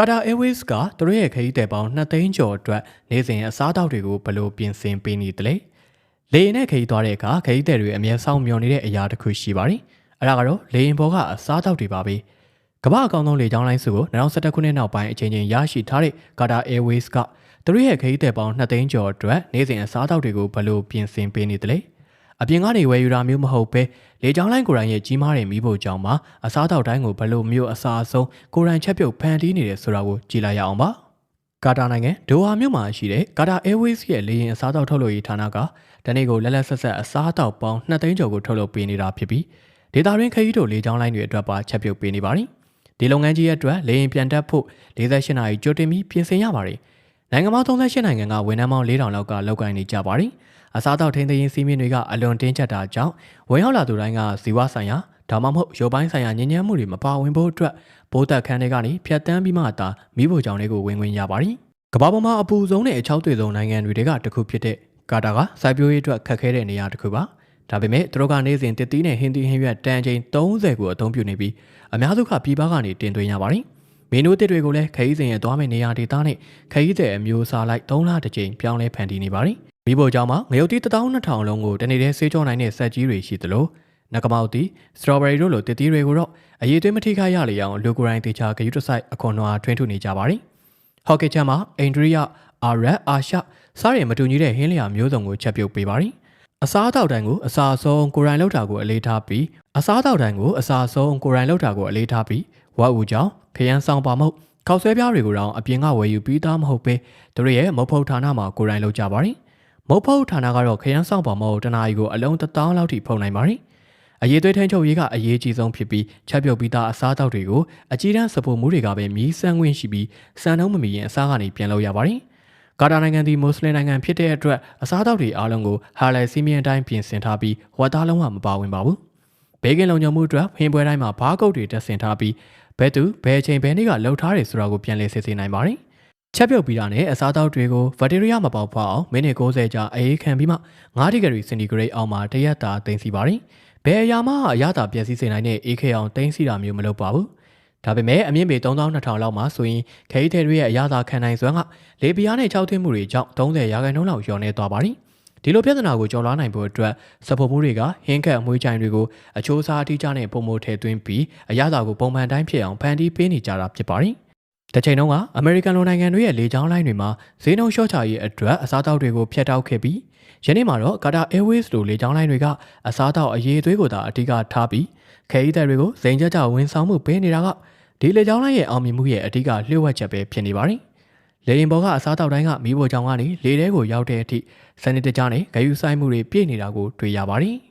Qatar Airways ကသူတို့ရဲ့ခရီးသည်ပေါင်း2သိန်းကျော်အတွက်နေ့စဉ်အစားအသောက်တွေကိုဘယ်လိုပြင်ဆင်ပေးနေသလဲလေယာဉ်နဲ့ခရီးသွားတဲ့အခါခရီးသည်တွေအမြဲစောင့်မျှော်နေတဲ့အရာတစ်ခုရှိပါတယ်အဲ့ဒါကတော့လေယာဉ်ပေါ်ကအစားအသောက်တွေပါပဲကမ္ဘာအကောင်ဆုံးလေကြောင်းလိုင်းစုကို2011ခုနှစ်နောက်ပိုင်းအချိန်ချင်းရရှိထားတဲ့ Qatar Airways ကသူတို့ရဲ့ခရီးသည်ပေါင်း2သိန်းကျော်အတွက်နေ့စဉ်အစားအသောက်တွေကိုဘယ်လိုပြင်ဆင်ပေးနေသလဲ အပြင်ကနေဝယ်ယူတာမျိုးမဟုတ်ပဲလေကြောင်းလိုင်းကိုယ်တိုင်ရဲ့ကြီးမားတဲ့မိဖို့ကြောင့်မှာအစားအသောက်တိုင်းကိုဘယ်လိုမျိုးအစားအဆုံးကိုယ်တိုင်ချက်ပြုတ်ဖန်တီးနေတယ်ဆိုတာကိုကြည့်လိုက်ရအောင်ပါကာတာနိုင်ငံဒိုဟာမြို့မှာရှိတဲ့ကာတာ Airways ရဲ့လေယာဉ်အစားအသောက်ထုတ်လုပ်ရေးဌာနကတနေ့ကိုလက်လက်ဆက်ဆက်အစားအသောက်ပေါင်း2သိန်းကျော်ကိုထုတ်လုပ်ပေးနေတာဖြစ်ပြီးဒေတာရင်းခရီးတို့လေကြောင်းလိုင်းတွေအတွက်ပါချက်ပြုတ်ပေးနေပါတယ်ဒီလုပ်ငန်းကြီးရဲ့အတွက်လေယာဉ်ပြန်တက်ဖို့48နာရီကြိုတင်ပြီးပြင်ဆင်ရပါတယ် နိုင်ငံပေါင်း38နိုင်ငံကဝန်ထမ်းပေါင်း4000လောက်ကလောက်ကိုင်းနေကြပါတယ်အစားအသောက်ထိန်းသိမ်းရေးစီးမင်းတွေကအလွန်တင်းကျပ်တာကြောင့်ဝင်ရောက်လာသူတိုင်းကဇီဝဆိုင်ရာဒါမှမဟုတ်ရုပ်ပိုင်းဆိုင်ရာညဉ့်ညမ်းမှုတွေမပါဝင်ဖို့အတွက်ဘိုးသက်ခန်းတွေကနေဖြတ်တန်းပြီးမှသာမိဖို့ကြောင့်တွေကိုဝင်ဝင်ရပါတယ်။ကမ္ဘာပေါ်မှာအပူဆုံးနဲ့အချောက်သွေဆုံးနိုင်ငံတွေကတစ်ခုဖြစ်တဲ့ကာတာကစိုက်ပျိုးရေးအတွက်ခက်ခဲတဲ့နေရာတစ်ခုပါ။ဒါပေမဲ့သူတို့ကနေ့စဉ်တစ်သီးနဲ့ဟင်းသီးဟင်းရွက်တန်ချိန်30ကိုအသုံးပြုနေပြီးအများစုကပြည်ပကနေတင်သွင်းရပါတယ်။ မင်းတို့တစ်တွေကိုလည်းခရီးစဉ်ရဲ့သွားမယ့်နေရာဒေသနဲ့ခရီးသည်အမျိုးအစားလိုက်3လတစ်ကြိမ်ပြောင်းလဲဖန်တီးနေပါတယ်။မိဖို့ကြောင့်မှာငရုတ်တီ12000လုံးကိုတနေ့တည်းဆေးကြောနိုင်တဲ့ဆက်ကြီးတွေရှိသလိုနဂမောက်တီစထရောဘယ်ရီတို့လိုတစ်သီးတွေကိုတော့အရေးသွေးမထိခိုက်ရလေအောင်လူကိုယ်တိုင်တေချာဂရုတစိုက်အခွန်နွားထွင်းထုနေကြပါတယ်။ဟော့ကစ်ချမ်းမှာအိန္ဒြိယအာရက်အာရှစားရမတူညီတဲ့ဟင်းလျာမျိုးစုံကိုချက်ပြုတ်ပေးပါတယ်။အစားအသောက်တိုင်းကိုအစာဆုံးကိုရိုင်းလောက်တာကိုအလေးထားပြီးအစားအသောက်တိုင်းကိုအစာဆုံးကိုရိုင်းလောက်တာကိုအလေးထားပြီး ဝတ်ဦးကြောင့်ခရမ်းဆောင်ပါမှုခောက်ဆွဲပြားတွေကိုတော့အပြင်ကဝယ်ယူပြီးသားမဟုတ်ပဲသူတို့ရဲ့မုတ်ဖုတ်ဌာနမှာကိုရိုင်းလောက်ကြပါတယ်။မုတ်ဖုတ်ဌာနကတော့ခရမ်းဆောင်ပါမှုတနာရီကိုအလုံး1000လောက်ထိဖုန်နိုင်ပါတယ်။အရေးသွေးထန်းချုပ်ရေးကအရေးကြီးဆုံးဖြစ်ပြီးချက်ပြုတ်ပြီးသားအစားအသောက်တွေကိုအကြီးတန်းစပိုမှုတွေကပဲမြည်ဆန်းခွင့်ရှိပြီးစံနှုန်းမမီရင်အစားကနေပြန်လို့ရပါတယ်။ကာတာနိုင်ငံသည်မွတ်စလင်နိုင်ငံဖြစ်တဲ့အတွက်အစားအသောက်တွေအားလုံးကိုဟာလိုင်စီမီယန်တိုင်းပြင်ဆင်ထားပြီးဝတ်သားလုံးဝမပါဝင်ပါဘူး။ဘေးကင်လုံခြုံမှုအတွက်ဖင်ပွဲတိုင်းမှာဘားကုတ်တွေတက်ဆင်ထားပြီး ဘယ်သူဘယ်အချိန်ဘယ်နေ့ကလှုပ်ထားတယ်ဆိုတာကိုပြန်လည်စစ်ဆေးနိုင်ပါတယ်။ချက်ပြုတ်ပြီးတာနဲ့အစားအသောက်တွေကိုဘက်တီးရီးယားမပေါက်ဖွားအောင်မိနစ်60ကြာအေးခံပြီးမှ9ဒီဂရီစင်တီဂရိတ်အောက်မှာတရက်တာတင်စီပါတယ်။ဘယ်အရာမှအရသာပျက်စီးစေနိုင်တဲ့အေးခဲအောင်တင်စီတာမျိုးမလုပ်ပါဘူး။ဒါပေမဲ့အမြင့်ပေ3200လောက်မှာဆိုရင်ခရီးသည်တွေရဲ့အရသာခံနိုင်စွမ်းကလေပြားနဲ့၆သွင်းမှုတွေကြောင့်30ရာခိုင်နှုန်းလောက်လျော့နေသွားပါတယ်။ ဒီလိုပြဿနာကိုကျော်လွှားနိုင်ဖို့အတွက်စဖို့မှုတွေကဟင်းခတ်အမွှေးချိုင်တွေကိုအချိုးအစားအထီးကျနဲ့ပုံမထည့်သွင်းပြီးအရသာကိုပုံမှန်တိုင်းဖြစ်အောင်ဖန်တီးပေးနေကြတာဖြစ်ပါတယ်။တစ်ချိန်တုန်းကအမေရိကန်လူနိုင်ငံတွေရဲ့လေကြောင်းလိုင်းတွေမှာဈေးနှုန်းလျှော့ချရေးအတွက်အစားအသောက်တွေကိုဖျက်တောက်ခဲ့ပြီးယနေ့မှာတော့ Qatar Airways လိုလေကြောင်းလိုင်းတွေကအစားအသောက်အရေးအသွေးကိုသာအဓိကထားပြီးခရီးသည်တွေကိုစိန်ကြကြဝန်ဆောင်မှုပေးနေတာကဒီလေကြောင်းလိုင်းရဲ့အောင်မြင်မှုရဲ့အဓိကလျှို့ဝှက်ချက်ပဲဖြစ်နေပါတယ်။ လေရင်ပေါ်ကအစားအသောက်တိုင်းကမိဖို့ကြောင့်ကနေလေထဲကိုရောက်တဲ့အထိစနစ်တကျနဲ့ဂယုဆိုင်မှုတွေပြည့်နေတာကိုတွေ့ရပါတယ်။